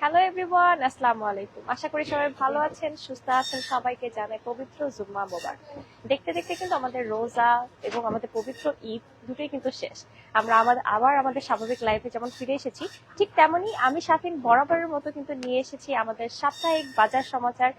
Hello everyone আসসালামু আলাইকুম আশা করি সবাই ভালো আছেন, সুস্থ আছেন। সবাইকে জানাই পবিত্র জুম্মা মোবার দেখতে দেখতে কিন্তু আমাদের রোজা এবং আমাদের পবিত্র ঈদ দুটোই কিন্তু শেষ। আমরা আমাদের আবার আমাদের স্বাভাবিক লাইফে যেমন ফিরে এসেছি, ঠিক তেমনি আমি সাফিন বরাবরের মতো কিন্তু নিয়ে এসেছি আমাদের সাপ্তাহিক বাজার সমাচার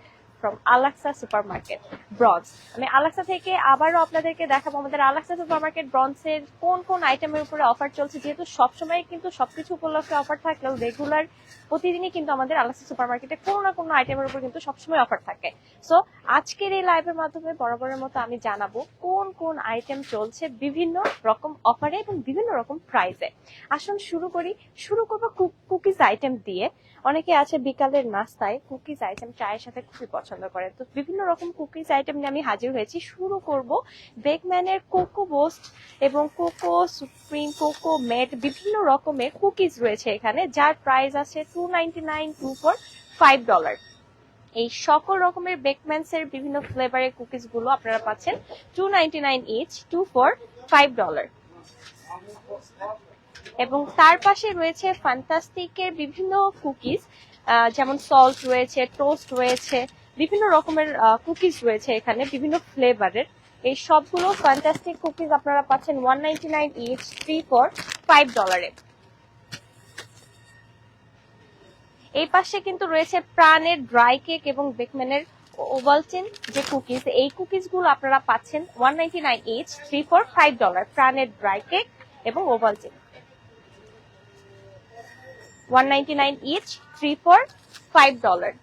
from Alexa super market Bronx আমি আলাক্সা থেকে আবারও আপনাদেরকে দেখাবো আমাদের আলাক্সা সুপার মার্কেট ব্রঞ্জের কোন কোন আইটেমের উপরে অফার চলছে, যেহেতু সবসময় কিন্তু সবকিছু উপলক্ষে অফার থাকলেও রেগুলার প্রতিদিনই কিন্তু আমাদের আলাক্সা সুপার মার্কেটে কোনো না কোনো আইটেমের উপর কিন্তু সবসময় অফার থাকে। সো আজকের এই লাইভের মাধ্যমে বরাবরের মতো আমি জানাব কোন কোন আইটেম চলছে বিভিন্ন রকম অফারে এবং বিভিন্ন রকম প্রাইসে আসুন শুরু করি। শুরু করব কুকিজ আইটেম দিয়ে। অনেকে আছে বিকালের নাস্তায় কুকিজ আইটেম চায়ের সাথে খুবই পছন্দ করে তো বিভিন্ন রকম কুকিজ আইটেম নিয়ে আমি হাজির হয়েছি। শুরু করব বেকম্যানের কোকো বোস্ট এবং কোকো সুপ্রিম কোকো মেড বিভিন্ন রকমের কুকিজ রয়েছে এখানে, যার প্রাইস আছে two ninety nine two five dollar এই সকল রকমের বেকম্যানস এর বিভিন্ন ফ্লেভারের কুকিজগুলো আপনারা পাচ্ছেন two ninety nine each two for five dollar এবং তার পাশে রয়েছে ফ্যান্টাস্টিকের বিভিন্ন কুকিজ যেমন সল্ট রয়েছে টোস্ট রয়েছে বিভিন্ন রকমের কুকিজ রয়েছে এখানে, বিভিন্ন ফ্লেভারের এই সবগুলো ফ্যান্টাস্টিক কুকিজ আপনারা পাচ্ছেন one ninety nine each three for five ডলারে এই পাশে কিন্তু রয়েছে প্রাণের ড্রাই কেক এবং বেকম্যানের ওভালটিন যে কুকিজ এই কুকিজগুলো আপনারা পাচ্ছেন one ninety nine each three for five dollar প্রাণের ড্রাই কেক এবং Ovaltine one ninety nine each three for five dollar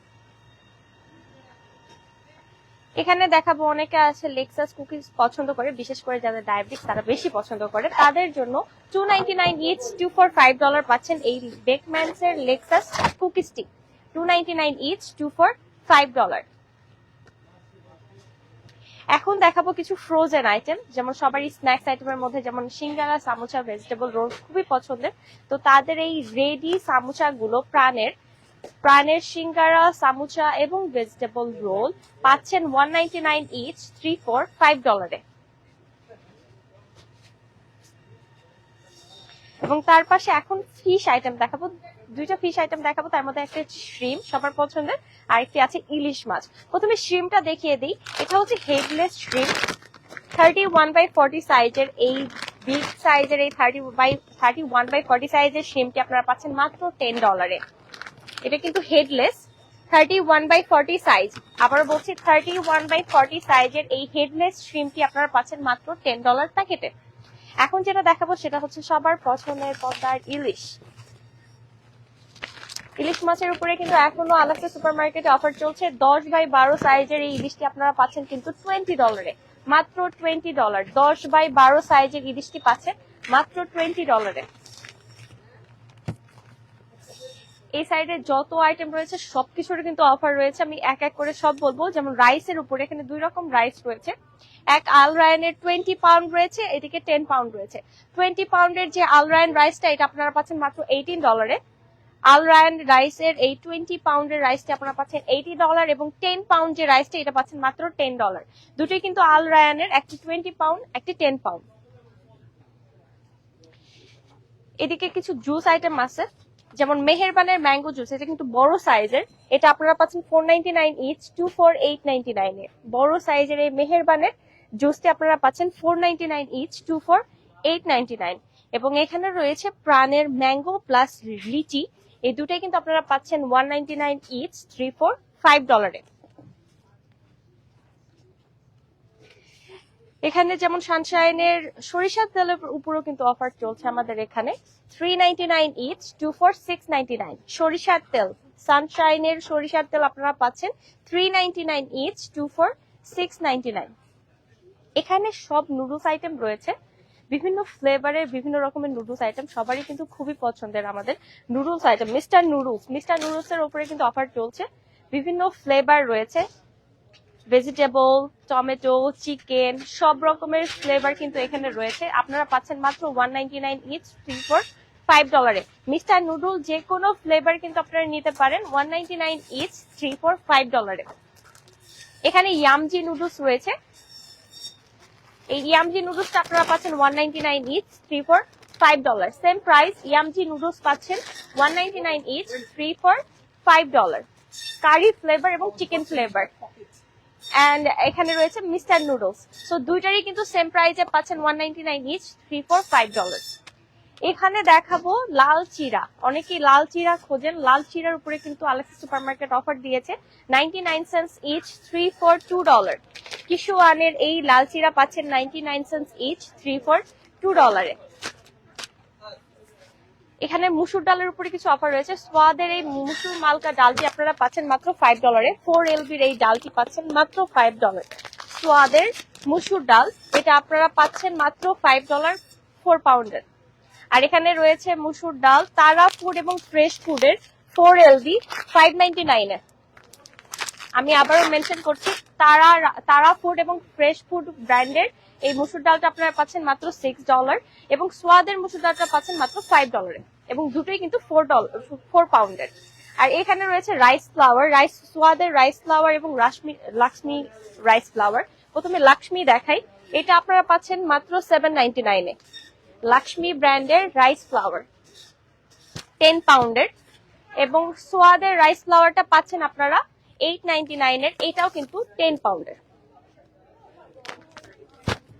এখানে দেখাবো অনেকে আছে লেক্সাস কুকিজ পছন্দ করে, বিশেষ করে যাদের ডায়াবেটিস তারা বেশি পছন্দ করে। তাদের জন্য two ninety nine two for five dollar পাচ্ছেন এই বেকম্যানস এর লেক্সাস কুকিজটি two ninety nine two for five dollar এখন দেখাবো কিছু ফ্রোজেন আইটেম যেমন সবারই স্ন্যাক্স আইটেমের মধ্যে, যেমন সিঙ্গারা, সামুচা ভেজিটেবল রোল খুবই পছন্দের। তো তাদের এই রেডি সামোচা গুলো প্রাণের প্রাণের সিঙ্গারা, সামুচা এবং ভেজিটেবল রোল পাচ্ছেন one ninety nine each three for five ডলারে এবং তার পাশে এখন ফিশ আইটেম দেখাবো। দুইটা ফিশ আইটেম দেখাবো, তার মধ্যে একটা হচ্ছে শ্রিম সবার পছন্দের, আর একটি আছে ইলিশ মাছ। প্রথমে শ্রিমটা দেখিয়ে দিই, এটা হচ্ছে headless shrimp thirty one by forty সাইজের এই বিগ সাইজের এই thirty by thirty one by forty সাইজের শ্রিমটি আপনারা পাচ্ছেন মাত্র টেন ডলারে এটা কিন্তু headless thirty one by forty size আবার বলছি থার্টি ওয়ান বাই ফর্টি সাইজের এই হেডলেস শ্রিমটি আপনারা পাচ্ছেন মাত্র টেন ডলার প্যাকেটে এখন যেটা দেখাবো সেটা হচ্ছে সবার পছন্দের পদ্মার ইলিশ। ইলিশ মাছের উপরে কিন্তু এখনও আলাক্সা সুপার মার্কেটে অফার চলছে। দশ বাই বারো সাইজের এই ইলিশটি আপনারা পাচ্ছেন কিন্তু টোয়েন্টি ডলারে মাত্র টোয়েন্টি ডলার দশ বাই বারো সাইজের ইলিশটি পাচ্ছেন মাত্র টোয়েন্টি ডলারে এই সাইডে যত আইটেম রয়েছে সবকিছুর কিন্তু অফার রয়েছে। আমি এক এক করে সব বলব। যেমন রাইসের উপরে এখানে দুই রকম রাইস রয়েছে। এক আলরায়নের টোয়েন্টি পাউন্ড রয়েছে, এদিকে টেন পাউন্ড রয়েছে। টোয়েন্টি পাউন্ডের যে আলরায়ন রাইসটা এটা আপনারা পাচ্ছেন মাত্র এইটিন ডলারে আলরায়ন রাইসের এই টোয়েন্টি পাউন্ডের রাইসটা আপনারা পাচ্ছেন এইটি ডলার এবং টেন পাউন্ড যে রাইসটা এটা পাচ্ছেন মাত্র টেন ডলার দুটোই কিন্তু আলরায়নের একটি টোয়েন্টি পাউন্ড একটি টেন পাউন্ড এদিকে কিছু জুস আইটেম আছে। যেমন মেহেরবানের ম্যাঙ্গো জুস, এটা কিন্তু বড় সাইজের। এটা আপনারা পাচ্ছেন four ninety nine each two for eight ninety নাইনে বড় সাইজের এই মেহেরবানের জুসটি আপনারা পাচ্ছেন four ninety nine each two for eight nine এবং এখানে রয়েছে প্রাণের ম্যাঙ্গো প্লাস লিচি। এই দুটাই কিন্তু আপনারা পাচ্ছেন one ninety nine each three for five ডলারে এখানে যেমন সানশাইনের সরিষার তেলের উপরেও কিন্তু অফার চলছে আমাদের এখানে। Three ninety nine each two for six ninety nine সরিষার তেল সানশাইনের সরিষার তেল আপনারা পাচ্ছেন three ninety nine each two for six nine এখানে সব নুডলস আইটেম রয়েছে। বিভিন্ন ফ্লেভারের বিভিন্ন রকমের নুডলস আইটেম সবারই কিন্তু খুবই পছন্দের আমাদের noodles item mister noodles mister noodles এর উপরে কিন্তু অফার চলছে। বিভিন্ন ফ্লেভার রয়েছে। ভেজিটেবল টমেটো চিকেন সব রকমের ফ্লেভার কিন্তু এখানে রয়েছে। আপনারা পাচ্ছেন মাত্র one ninety nine each three for five ডলারে মিস্টার নুডল যে কোনো ফ্লেভার কিন্তু আপনারা নিতে পারেন one ninety nine each three for five ডলারে এখানে ইয়ামজি নুডলস রয়েছে। এই ইয়ামজি নুডলসটা আপনারা পাচ্ছেন one ninety nine each three for five dollar same price ইয়ামজি noodles পাচ্ছেন one ninety nine each three for five dollar curry flavour এবং চিকেন ফ্লেভার অ্যান্ড এখানে রয়েছে মিস্টার নুডলস সো দুইটারই কিন্তু সেম প্রাইসে পাচ্ছেন one ninety nine each three for five dollar এখানে দেখাবো লাল চিরা। অনেকেই লাল চিরা খোঁজেন। লাল চিরার উপরে কিন্তু আলেক্সা সুপার মার্কেট অফার দিয়েছে ninety nine cents each three for two dollar কিশু ওয়ানের এই লাল চিরা পাচ্ছেন ninety nine cents each three for two ডলারে এখানে মুসুর ডালের উপরে কিছু অফার রয়েছে। সোয়াদের এই মুসুর মালকা ডালটি আপনারা পাচ্ছেন মাত্র ফাইভ ডলারে ফোর এলবির এই ডালটি পাচ্ছেন মাত্র ফাইভ ডলার সোয়াদের মুসুর ডাল, এটা আপনারা পাচ্ছেন মাত্র ফাইভ ডলার ফোর পাউন্ডের আর এখানে রয়েছে মুসুর ডাল তারা ফুড এবং ফ্রেশ ফুডের ফোর এলবি ফাইভ নাইনটি নাইনে আমি আবারও মেনশন করছি, তারা তারা ফুড এবং ফ্রেশ ফুড ব্র্যান্ডের এই মুসুর ডালটা আপনারা পাচ্ছেন মাত্র সিক্স ডলার এবং সোয়াদের মুসুর ডালটা পাচ্ছেন মাত্র ফাইভ ডলারে এবং দুটোই কিন্তু ফোর ডলার ফোর পাউন্ডের আর এখানে রয়েছে রাইস ফ্লাওয়ার রাইস সোয়াদের রাইস ফ্লাওয়ার এবং রাশমি লাক্সমি রাইস ফ্লাওয়ার প্রথমে লাক্সমি দেখাই, এটা আপনারা পাচ্ছেন মাত্র সেভেন নাইনটি নাইনে লাক্সমি ব্র্যান্ডের রাইস ফ্লাওয়ার টেন পাউন্ডের এবং সোয়াদের রাইস ফ্লাওয়ারটা পাচ্ছেন আপনারা এইট নাইনটি নাইনের এটাও কিন্তু টেন পাউন্ডের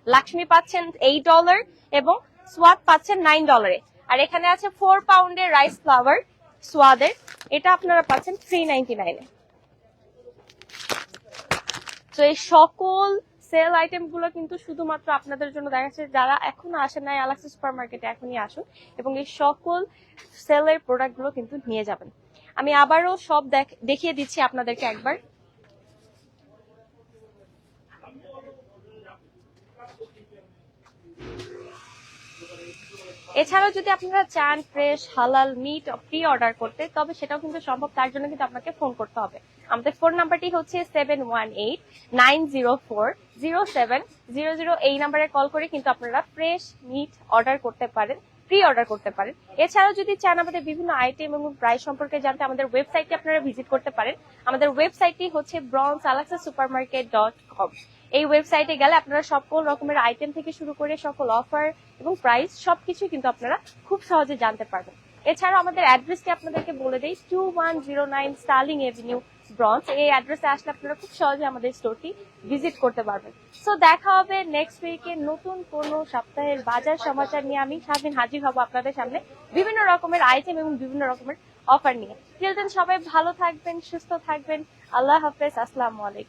লাক্সমি পাচ্ছেন এইট ডলার এবং সোয়াদ পাচ্ছেন নাইন ডলারে আর এখানে আছে ফোর পাউন্ডের রাইস ফ্লাওয়ার সোয়াদের এটা আপনারা পাচ্ছেন থ্রি নাইনটি নাইনে তো এই সকল সেল আইটেমগুলো কিন্তু শুধুমাত্র আপনাদের জন্য দেখাচ্ছে। যারা এখনও আসেন নাই আলাক্সা সুপার মার্কেটে এখনই আসুন এবং এই সকল সেলের প্রোডাক্টগুলো কিন্তু নিয়ে যাবেন। আমি আবারও সব দেখ- দেখিয়ে দিচ্ছি আপনাদেরকে একবার। এছাড়াও যদি আপনারা চান ফ্রেশ হালাল মিট প্রি অর্ডার করতে, তবে সেটাও কিন্তু সম্ভব, তার জন্য কিন্তু আপনাকে ফোন করতে হবে। আমাদের ফোন নাম্বারটি হচ্ছে seven one eight nine zero four zero seven zero zero এই নাম্বারে কল করে কিন্তু আপনারা ফ্রেশ মিট অর্ডার করতে পারেন। প্রি অর্ডার করতে পারেন। এছাড়াও যদি চান আমাদের বিভিন্ন আইটেম এবং প্রাইস সম্পর্কে জানতে, আমাদের ওয়েবসাইটটি আপনারা ভিজিট করতে পারেন। আমাদের ওয়েবসাইটটি হচ্ছে ব্রন্স আলাক্সা সুপার মার্কেট ডট কম এই ওয়েবসাইটে গেলে আপনারা সকল রকমের আইটেম থেকে শুরু করে সকল অফার এবং প্রাইস সবকিছু কিন্তু আপনারা খুব সহজে জানতে পারবেন। এছাড়াও আমাদের অ্যাড্রেসটি আপনাদেরকে বলে দেই two one zero nine Sterling Avenue Bronx. এই অ্যাড্রেসে আসলে আপনারা খুব সহজে আমাদের স্টোরটি ভিজিট করতে পারবেন। সো দেখা হবে নেক্সট উইকে নতুন কোন সপ্তাহের বাজার সমাচার নিয়ে আমি সারাদিন হাজির হব আপনাদের সামনে বিভিন্ন রকমের আইটেম এবং বিভিন্ন রকমের অফার নিয়ে। চিলড্রেন সবাই ভালো থাকবেন, সুস্থ থাকবেন। আল্লাহ হাফেজ, আসসালামু আলাইকুম।